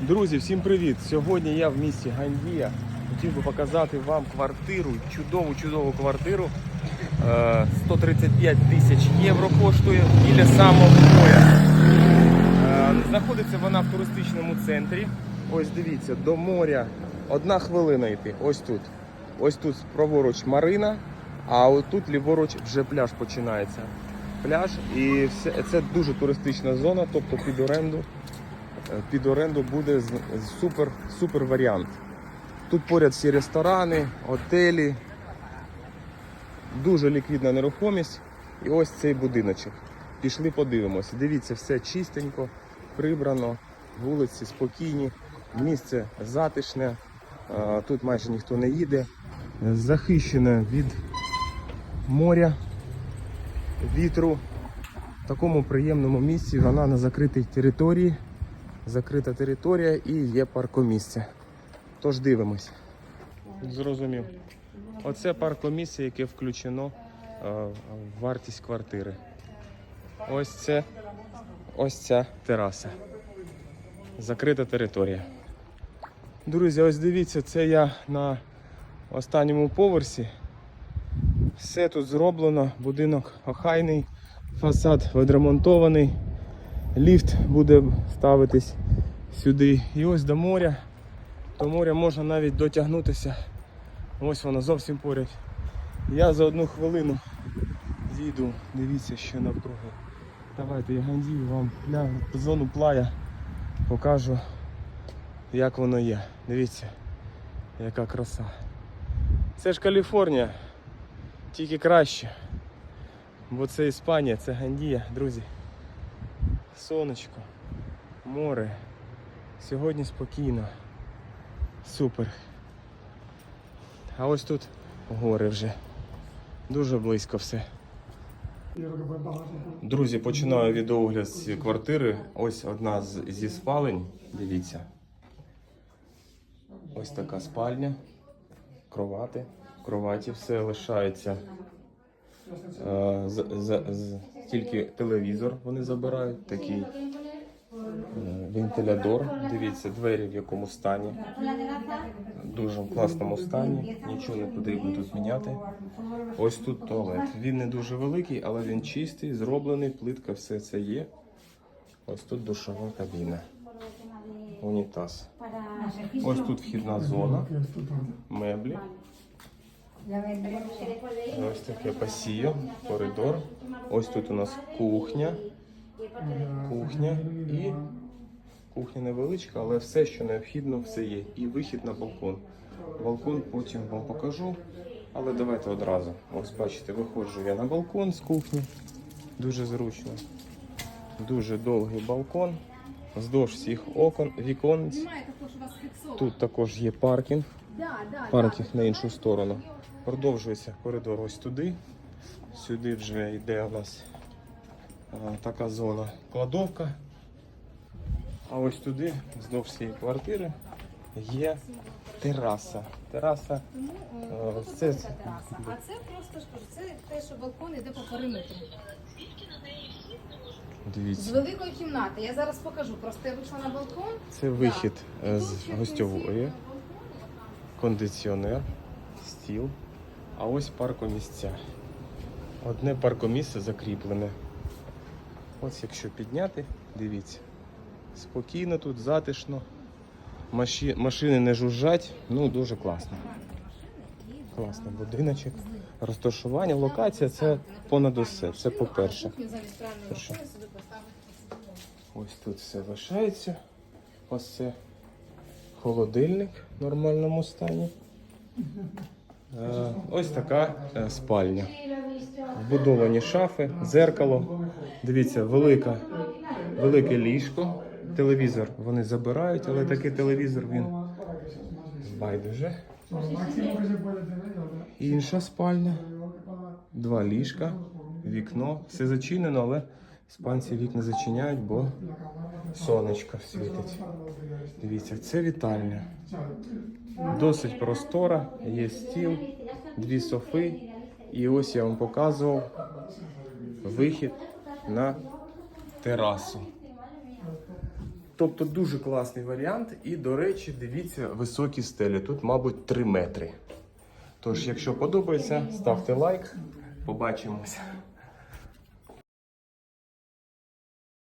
Друзі, всім привіт! Сьогодні я в місті Гандія. Хотів би показати вам квартиру, чудову чудову квартиру. Е, 135 тисяч євро коштує біля самого моря. Е, Знаходиться вона в туристичному центрі. Ось дивіться, до моря одна хвилина йти. Ось тут. Ось тут праворуч Марина, а отут ліворуч вже пляж починається. Пляж і все, це дуже туристична зона, тобто під оренду Е, під оренду буде супер, супер варіант. Тут поряд всі ресторани, готелі, дуже ліквідна нерухомість. І ось цей будиночок. Пішли подивимося. Дивіться, все чистенько, прибрано, вулиці спокійні, місце затишне, е, тут майже ніхто не їде. Захищене від моря, вітру. В такому приємному місці вона на закритій території закрита територія і є паркомісце. Тож дивимось. Зрозумів. Оце паркомісце, яке включено е, в вартість квартири. Ось це ось ця тераса. Закрита територія. Друзі, ось дивіться, це я на останньому поверсі. Все тут зроблено, будинок охайний, фасад відремонтований. Ліфт буде ставитись сюди. І ось до моря. До моря можна навіть дотягнутися. Ось воно зовсім поряд. Я за одну хвилину зійду. Дивіться, що навкруги. Давайте я гандію вам пля... зону плая покажу, як воно є. Дивіться, яка краса. Це ж Каліфорнія, тільки краще. Бо це Іспанія, це Гандія, друзі сонечко, море. Сьогодні спокійно. Супер. А ось тут гори вже. Дуже близько все. Друзі, починаю відеогляд з квартири. Ось одна з, зі спалень. Дивіться. Ось така спальня. Кровати. Кроваті все лишається. Е, тільки телевізор вони забирають, такий е, вентилятор. Дивіться, двері в якому стані. Дуже в класному стані. Нічого не потрібно тут міняти. Ось тут туалет. Він не дуже великий, але він чистий, зроблений, плитка, все це є. Ось тут душова кабіна. Унітаз. Ось тут вхідна зона, меблі. Ось таке пасіо, коридор. Ось тут у нас кухня. Кухня і кухня невеличка, але все, що необхідно, все є. І вихід на балкон. Балкон потім вам покажу. Але давайте одразу. Ось бачите, виходжу я на балкон з кухні. Дуже зручно. Дуже довгий балкон. Вздовж всіх окон, віконець. Тут також є паркінг. Паркінг на іншу сторону. Продовжується коридор ось туди. Сюди вже йде у нас а, така зона кладовка. А ось туди, вздовж цієї квартири, є тераса. Тераса. Тому Е, е, це- це тераса. А це просто ж кажу, це те, що балкон іде по периметру. З великої кімнати. Я зараз покажу. Просто я вийшла на балкон. це вихід е, з гостьової, кондиціонер, стіл. А ось паркомісця. Одне паркомісце закріплене. Ось якщо підняти, дивіться. Спокійно тут, затишно. Маші... Машини не жужжать. Ну, дуже класно. Класний будиночок. Розташування, локація це понад усе. Це по-перше. Ось тут все лишається. Ось це холодильник в нормальному стані. Е, Ось така е, спальня. Вбудовані шафи, зеркало. Дивіться, велика, велике ліжко. Телевізор вони забирають, але такий телевізор він байдуже. Інша спальня. Два ліжка, вікно. Все зачинено, але іспанці вікна зачиняють, бо сонечко світить. Дивіться, це вітальня. Досить простора, є стіл, дві софи. І ось я вам показував вихід на терасу. Тобто дуже класний варіант. І, до речі, дивіться, високі стелі. Тут, мабуть, 3 метри. Тож, якщо подобається, ставте лайк. Побачимося.